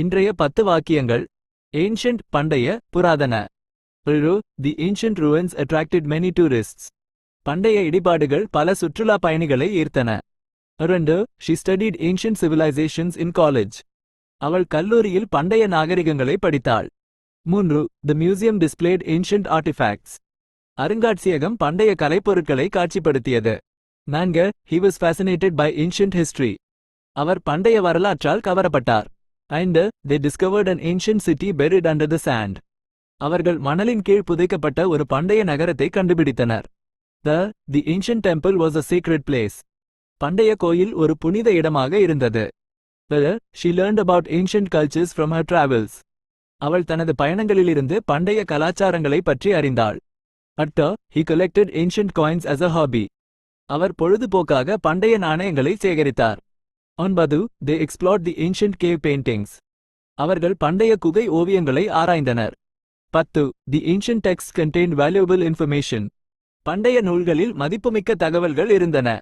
இன்றைய பத்து வாக்கியங்கள் ஏன்ஷண்ட் பண்டைய புராதன. ரு the ancient ruins attracted many tourists பண்டைய இடிபாடுகள் பல சுற்றுலா பயணிகளை ஈர்த்தன. இரண்டு she studied ancient civilisations in college அவள் கல்லூரியில் பண்டைய நாகரிகங்களை படித்தாள். மூன்று the museum displayed ancient artefacts அருங்காட்சியகம் பண்டைய கலைப்பொருட்களை காட்சிப்படுத்தியது. நான்கு he was fascinated by ancient history அவர் பண்டைய வரலாற்றால் கவரப்பட்டார். And they discovered an ancient city buried under the sand அவர்கள் மணலின் கீழ் புதைக்கப்பட்ட ஒரு பண்டைய நகரத்தை கண்டுபிடித்தனர் the the ancient temple was a secret place பண்டைய கோயில் ஒரு புனித இடமாக இருந்தது she learned about ancient cultures from her travels அவள் தனது பயணங்களிலிருந்து பண்டைய கலாச்சாரங்களை பற்றி அறிந்தாள் at he collected ancient coins as a hobby அவர் பொழுதுபோக்காக பண்டைய நாணயங்களை சேகரித்தார் ஒன்பது Badu, they the the cave paintings அவர்கள் பண்டைய குகை ஓவியங்களை ஆராய்ந்தனர் பத்து the ancient text contain valuable information பண்டைய நூல்களில் மதிப்புமிக்க தகவல்கள் இருந்தன